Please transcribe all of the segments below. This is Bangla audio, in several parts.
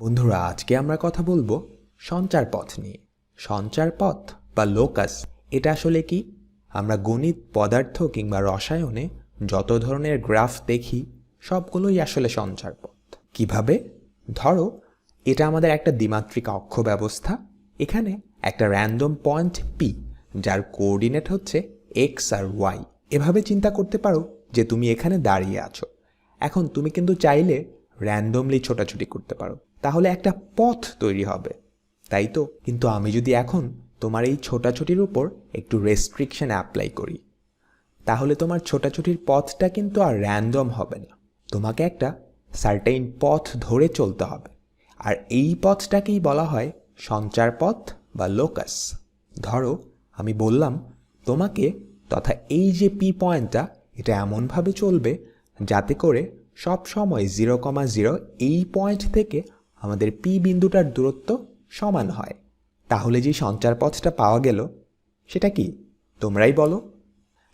বন্ধুরা, আজকে আমরা কথা বলব সঞ্চার পথ নিয়ে। সঞ্চার পথ বা লোকাস, এটা আসলে কি? আমরা গণিত, পদার্থ কিংবা রসায়নে যত ধরনের গ্রাফ দেখি, সবগুলোই আসলে সঞ্চার পথ কীভাবে? ধরো, এটা আমাদের একটা দ্বিমাত্রিক অক্ষ ব্যবস্থা, এখানে একটা র্যান্ডম পয়েন্ট পি যার কোঅর্ডিনেট হচ্ছে এক্স আর ওয়াই এভাবে চিন্তা করতে পারো যে তুমি এখানে দাঁড়িয়ে আছো। এখন তুমি কিন্তু চাইলে র্যান্ডমলি ছোটাছুটি করতে পারো। তাহলে একটা পথ তৈরি হবে। তাই তো? কিন্তু আমি যদি এখন তোমার এই ছোটাছুটির উপর একটু রেস্ট্রিকশন অ্যাপ্লাই করি, তাহলে তোমার ছোটাছুটির পথটা কিন্তু আর র্যান্ডম হবে না। তোমাকে একটা সার্টেইন পথ ধরে চলতে হবে। আর এই পথটাকেই বলা হয় সঞ্চার পথ বা লোকাস ধরো, আমি বললাম, তোমাকে তথা এই যে পি পয়েন্টটা এটা এমনভাবে চলবে যাতে করে সব সময় জিরো কমা জিরো এই পয়েন্ট থেকে আমাদের পি বিন্দুটার দূরত্ব সমান হয়। তাহলে যে সঞ্চার পথটা পাওয়া গেল, সেটা কি? তোমরাই বলো।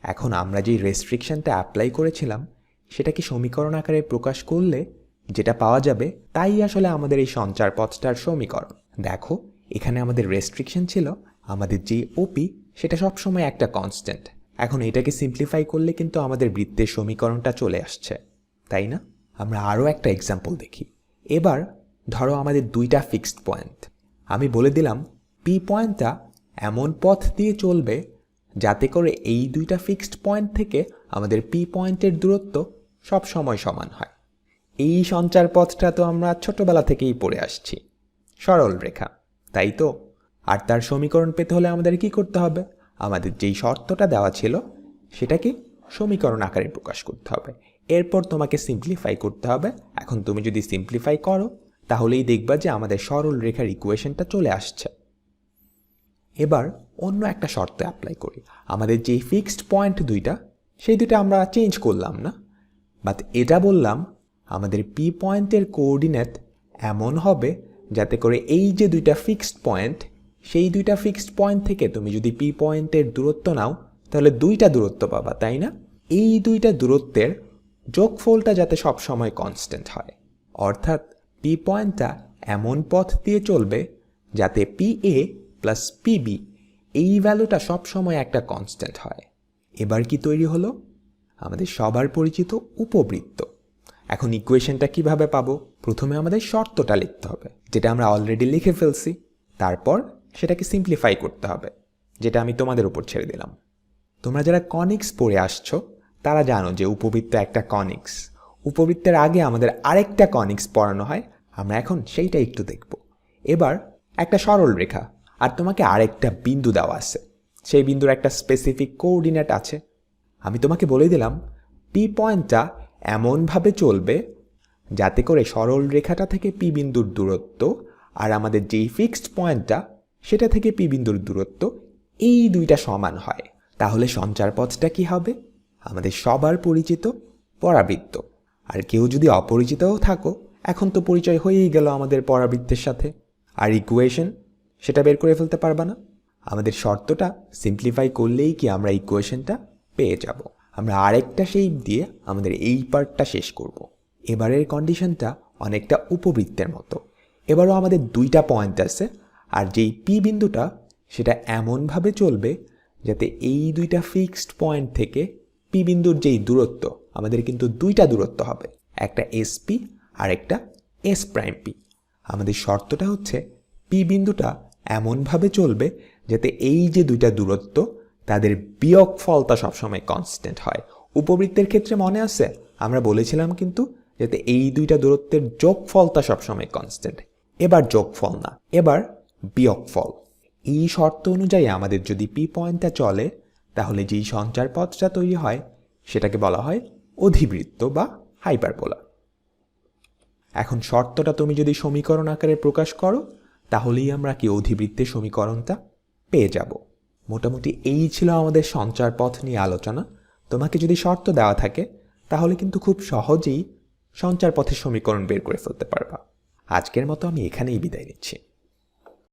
এখন আমরা যেই রেস্ট্রিকশনটা অ্যাপ্লাই করেছিলাম, সেটা কি সমীকরণ আকারে প্রকাশ করলে যেটা পাওয়া যাবে, তাই আসলে আমাদের এই সঞ্চার পথটার সমীকরণ। দেখো, এখানে আমাদের রেস্ট্রিকশন ছিল, আমাদের যে ওপি সেটা সবসময় একটা কনস্ট্যান্ট এখন এটাকে সিম্পলিফাই করলে কিন্তু আমাদের বৃত্তের সমীকরণটা চলে আসছে। তাই না? আমরা আরও একটা এক্সাম্পল দেখি। এবার ধরো আমাদের দুইটা ফিক্সড পয়েন্ট আমি বলে দিলাম পি পয়েন্টটা এমন পথ দিয়ে চলবে যাতে করে এই দুইটা ফিক্সড পয়েন্ট থেকে আমাদের পি পয়েন্টের দূরত্ব সব সময় সমান হয়। এই সঞ্চার পথটা তো আমরা ছোটবেলা থেকেই পড়ে আসছি। সরল রেখা, তাই তো? আর তার সমীকরণ পেতে হলে আমাদের কি করতে হবে? আমাদের যেই শর্তটা দেওয়া ছিল, সেটাকে সমীকরণ আকারে প্রকাশ করতে হবে। এরপর তোমাকে সিম্পলিফাই করতে হবে। এখন তুমি যদি সিম্পলিফাই করো, তাহলেই দেখবা যে আমাদের সরল রেখার ইকুয়েশনটা চলে আসছে। এবার অন্য একটা শর্তে অ্যাপ্লাই করি। আমাদের যে ফিক্সড পয়েন্ট দুইটা, সেই দুইটা আমরা চেঞ্জ করলাম না। বাট এটা বললাম, আমাদের পি পয়েন্টের কোঅর্ডিনেট এমন হবে যাতে করে এই যে দুইটা ফিক্সড পয়েন্ট সেই দুইটা ফিক্সড পয়েন্ট থেকে তুমি যদি পি পয়েন্টের দূরত্ব নাও, তাহলে দুইটা দূরত্ব পাবা, তাই না? এই দুইটা দূরত্বের যোগফলটা যাতে সবসময় কনস্ট্যান্ট হয়। অর্থাৎ পি পয়েন্টটা এমন পথ দিয়ে চলবে যাতে পি এ প্লাস পিবি এই ভ্যালুটা সবসময় একটা কনস্ট্যান্ট হয়। এবার কি তৈরি হলো? আমাদের সবার পরিচিত উপবৃত্ত। এখন ইকুয়েশনটা কীভাবে পাবো? প্রথমে আমাদের শর্তটা লিখতে হবে, যেটা আমরা অলরেডি লিখে ফেলছি। তারপর সেটাকে সিম্পলিফাই করতে হবে, যেটা আমি তোমাদের উপর ছেড়ে দিলাম। তোমরা যারা কনিক্স পড়ে আসছো তারা জানো যে উপবৃত্ত একটা কনিক্স। উপবৃত্তের আগে আমাদের আরেকটা কনিক্স পড়ানো হয়, আমরা এখন সেইটা একটু দেখব। এবার একটা সরল রেখা, আর তোমাকে আরেকটা বিন্দু দেওয়া আছে। সেই বিন্দুর একটা স্পেসিফিক কোঅর্ডিনেট আছে। আমি তোমাকে বলে দিলাম পি পয়েন্টটা এমনভাবে চলবে যাতে করে সরল রেখাটা থেকে পি বিন্দুর দূরত্ব আর আমাদের যেই ফিক্সড পয়েন্টটা, সেটা থেকে পি বিন্দুর দূরত্ব এই দুইটা সমান হয়। তাহলে সঞ্চার পথটা কি হবে? আমাদের সবার পরিচিত পরাবৃত্ত। আর কেউ যদি অপরিচিতও থাকো, এখন তো পরিচয় হয়েই গেল আমাদের পরাবৃত্তের সাথে। আর ইকুয়েশন সেটা বের করে ফেলতে পারবা না। আমাদের শর্তটা সিম্পলিফাই করলেই কি আমরা ইকুয়েশনটা পেয়ে যাব। আমরা আরেকটা শেপ দিয়ে আমাদের এই পার্টটা শেষ করব। এবারের কন্ডিশনটা অনেকটা উপবৃত্তের মতো। এবারও আমাদের দুইটা পয়েন্ট আছে, আর যেই পি বিন্দুটা, সেটা এমনভাবে চলবে যাতে এই দুইটা ফিক্সড পয়েন্ট থেকে পি বিন্দুর যেই দূরত্ব, আমাদের কিন্তু দুইটা দূরত্ব হবে। একটা এসপি আর একটা এস প্রাইম পি আমাদের শর্তটা হচ্ছে পি বিন্দুটা এমনভাবে চলবে যাতে এই যে দুইটা দূরত্ব, তাদের বিয়োগ ফলটা সবসময় কনস্ট্যান্ট হয়। উপবৃত্তের ক্ষেত্রে মনে আছে? আমরা বলেছিলাম কিন্তু যাতে এই দুইটা দূরত্বের যোগফলটা সবসময় কনস্ট্যান্ট এবার যোগফল না, এবার বিয়োগফল। এই শর্ত অনুযায়ী আমাদের যদি পি পয়েন্টটা চলে তাহলে যেই সঞ্চার পথটা তৈরি হয়, সেটাকে বলা হয় অধিবৃত্ত বা হাইপারবোলা এখন শর্তটা তুমি যদি সমীকরণ আকারে প্রকাশ করো, তাহলেই আমরা কি অধিবৃত্তের সমীকরণটা পেয়ে যাব। মোটামুটি এই ছিল আমাদের সঞ্চার পথ নিয়ে আলোচনা। তোমাকে যদি শর্ত দেওয়া থাকে, তাহলে কিন্তু খুব সহজেই সঞ্চার পথের সমীকরণ বের করে ফেলতে পারবা। আজকের মতো আমি এখানেই বিদায় নিচ্ছি।